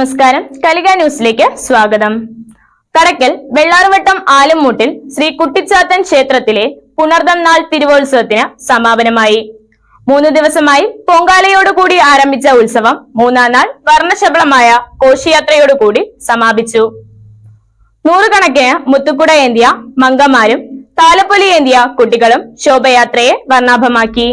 നമസ്കാരം. കലിക ന്യൂസിലേക്ക് സ്വാഗതം. കടക്കൽ വെള്ളാറുവട്ടം ആലുംമൂട്ടിൽ ശ്രീ കുട്ടിച്ചാത്തൻ ക്ഷേത്രത്തിലെ പുണർദം നാൾ തിരുവോത്സവത്തിന് സമാപനമായി. മൂന്ന് ദിവസമായി പൊങ്കാലയോടുകൂടി ആരംഭിച്ച ഉത്സവം മൂന്നാം നാൾ വർണശബളമായ കോശിയാത്രയോടുകൂടി സമാപിച്ചു. നൂറുകണക്കിന് മുത്തുക്കുട ഏന്തിയ മങ്കമാരും താലപ്പൊലി ഏന്തിയ കുട്ടികളും ശോഭയാത്രയെ വർണാഭമാക്കി.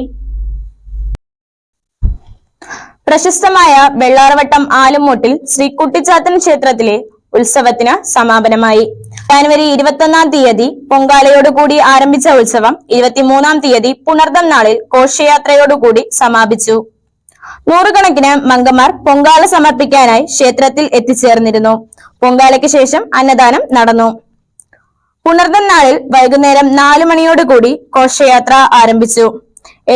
പ്രശസ്തമായ വെള്ളാറവട്ടം ആലുമൂട്ടിൽ ശ്രീ കുട്ടിച്ചാത്തൻ ക്ഷേത്രത്തിലെ ഉത്സവത്തിന് സമാപനമായി. ജനുവരി ഇരുപത്തൊന്നാം തീയതി പൊങ്കാലയോടുകൂടി ആരംഭിച്ച ഉത്സവം ഇരുപത്തിമൂന്നാം തീയതി പുണർദം നാളിൽ ഘോഷയാത്രയോടുകൂടി സമാപിച്ചു. നൂറുകണക്കിന് മംഗമാർ പൊങ്കാല സമർപ്പിക്കാനായി ക്ഷേത്രത്തിൽ എത്തിച്ചേർന്നിരുന്നു. പൊങ്കാലയ്ക്ക് ശേഷം അന്നദാനം നടന്നു. പുണർദം നാളിൽ വൈകുന്നേരം നാലു മണിയോടുകൂടി ഘോഷയാത്ര ആരംഭിച്ചു.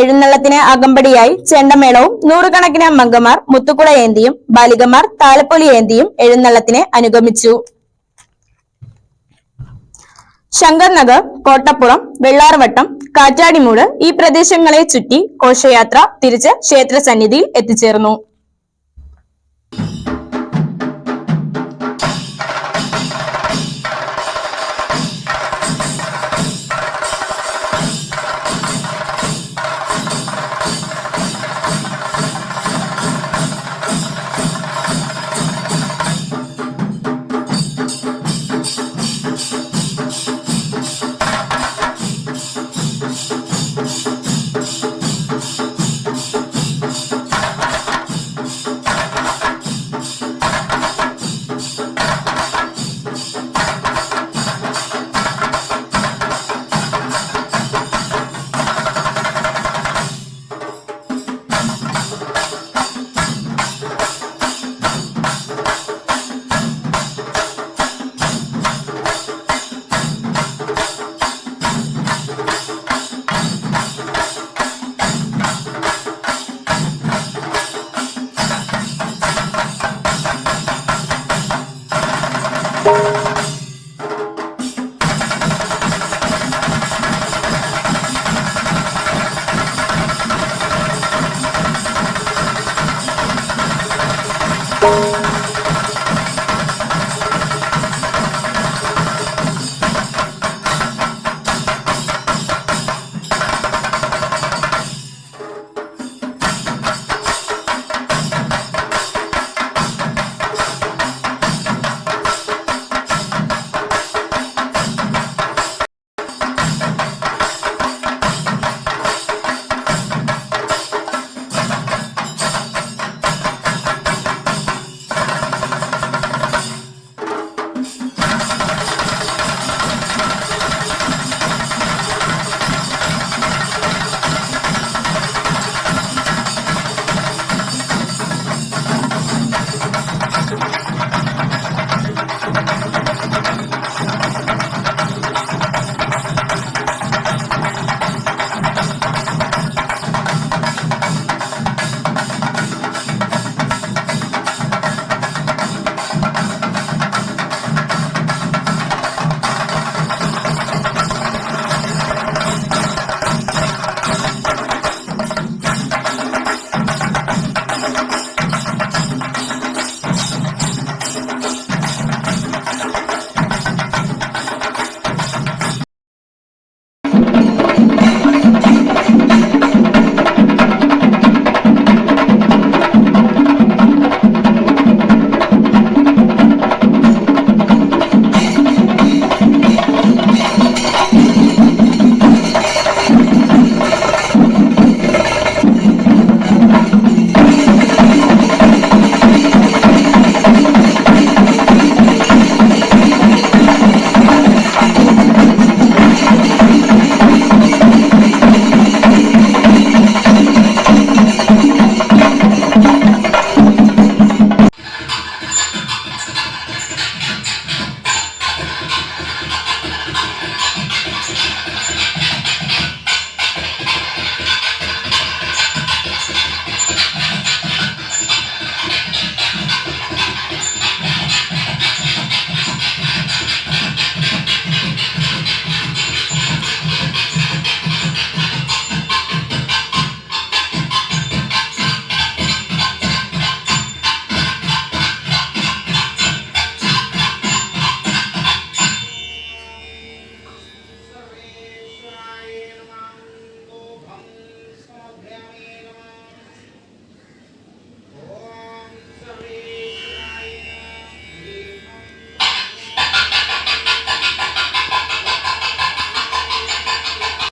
എഴുന്നള്ളത്തിന് അകമ്പടിയായി ചെണ്ടമേളവും നൂറുകണക്കിന് അമ്മങ്കമാർ മുത്തുക്കുട ഏന്തിയും ബാലികമാർ താലപ്പൊലി ഏന്തിയും എഴുന്നള്ളത്തിനെ അനുഗമിച്ചു. ശങ്കർ നഗർ കോട്ടപ്പുറം വെള്ളാർവട്ടം കാറ്റാടിമൂട് ഈ പ്രദേശങ്ങളെ ചുറ്റി ഘോഷയാത്ര തിരിച്ച് ക്ഷേത്ര സന്നിധിയിൽ എത്തിച്ചേർന്നു. Bye.